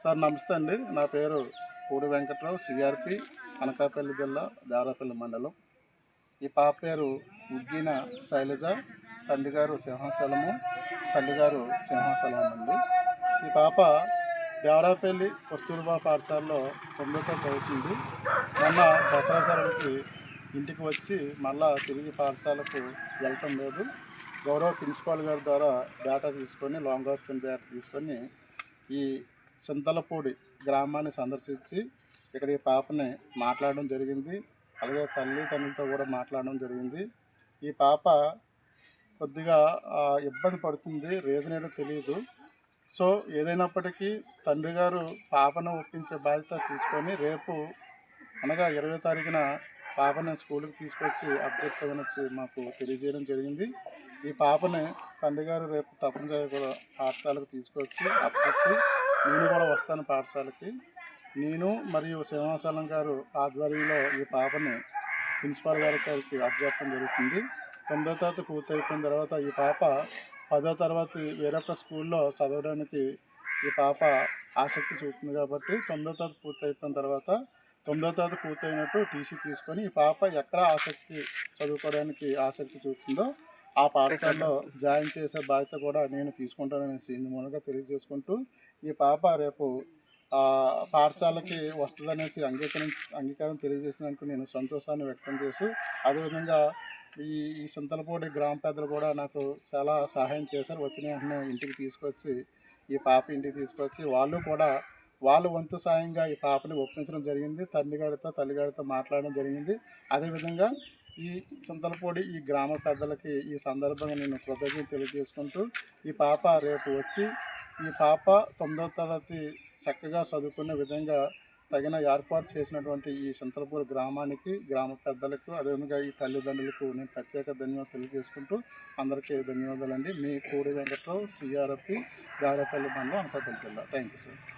Sir నమస్తే అండి. నా పేరు పూడి వెంకట్రావు సిఆర్పి అనకాపల్లి జిల్లా దారాపల్లి మండలం. ఈ పాప పేరు ఉగ్గిన శైలజ తండ్రి గారు సింహాచలము తల్లి గారు సింహాచలం అండి. ఈ పాప దేవరాపల్లి కస్తూర్బా పాఠశాలలో తొమ్మిదితో చదువుతుంది. మొన్న దసరా సెలవులకి ఇంటికి వచ్చి మళ్ళా తిరిగి పాఠశాలకు వెళ్ళటం లేదు. గౌరవ ప్రిన్సిపాల్ గారి ద్వారా డేటా తీసుకొని లాంగ్ ఆప్షన్ డేటా తీసుకొని ఈ చింతలపూడి గ్రామాన్ని సందర్శించి ఇక్కడ ఈ పాపని మాట్లాడడం జరిగింది. అలాగే తల్లి తండ్రితో కూడా మాట్లాడడం జరిగింది. ఈ పాప కొద్దిగా ఇబ్బంది పడుతుంది. రీజన్ ఏంటో తెలియదు సో ఏదైనప్పటికీ తండ్రి గారు పాపను ఒప్పించే బాధ్యత తీసుకొని రేపు అనగా ఇరవై తారీఖున పాపని స్కూల్కి తీసుకొచ్చి అబ్జెక్ట్ వచ్చి మాకు తెలియజేయడం జరిగింది. ఈ పాపని తండ్రి గారు రేపు తప్పనిసరిగా పాఠశాలకు తీసుకొచ్చి అబ్జెక్ట్ నేను కూడా వస్తాను పాఠశాలకి. నేను మరియు సింహాచలం గారు ఆధ్వర్యంలో ఈ పాపని ప్రిన్సిపాల్ గారి గారికి అప్పచెప్పడం జరుగుతుంది. తొమ్మిదో తరగతి పూర్తయిపోయిన తర్వాత ఈ పాప పదో తరగతి వేరొక స్కూల్లో చదవడానికి ఈ పాప ఆసక్తి చూపుతుంది కాబట్టి తొమ్మిదో తరగతి పూర్తి అయిపోయిన తర్వాత తొమ్మిదో తరగతి పూర్తయినట్టు టీసీ తీసుకొని ఈ పాప ఎక్కడ ఆసక్తి చదువుకోవడానికి ఆసక్తి చూపుతుందో ఆ పాఠశాలలో జాయిన్ చేసే బాధ్యత కూడా నేను తీసుకుంటాననేసి ఇందు మూలంగా తెలియజేసుకుంటూ ఈ పాప రేపు పాఠశాలకి వస్తుందనేసి అంగీకరణ అంగీకారం తెలియజేసినందుకు నేను సంతోషాన్ని వ్యక్తం చేస్తూ అదేవిధంగా ఈ ఈ సింతలపూడి గ్రామ పెద్దలు కూడా నాకు చాలా సహాయం చేశారు. వచ్చిన వెంటనే ఇంటికి తీసుకొచ్చి ఈ పాప ఇంటికి తీసుకొచ్చి వాళ్ళు కూడా వాళ్ళ వంతు సాయంగా ఈ పాపని ఒప్పించడం జరిగింది. తండ్రిగారితో తల్లిగారితో మాట్లాడడం జరిగింది. అదేవిధంగా ఈ చింతలపూడి ఈ గ్రామ పెద్దలకి ఈ సందర్భంగా నేను కృతజ్ఞత తెలియజేసుకుంటూ ఈ పాప రేపు వచ్చి ఈ పాప తొమ్మిదవ తరగతి చక్కగా చదువుకునే విధంగా తగిన ఏర్పాటు చేసినటువంటి ఈ చింతలపూడి గ్రామానికి గ్రామ పెద్దలకు అదేవిధంగా ఈ తల్లిదండ్రులకు నేను ప్రత్యేక ధన్యవాదాలు తెలియజేసుకుంటూ అందరికీ ధన్యవాదాలండి. మీ కోడి వెంకట్రావు సిఆర్ఎఫ్ గారపల్లి మండలం అనకాపల్లి జిల్లా. Thank you sir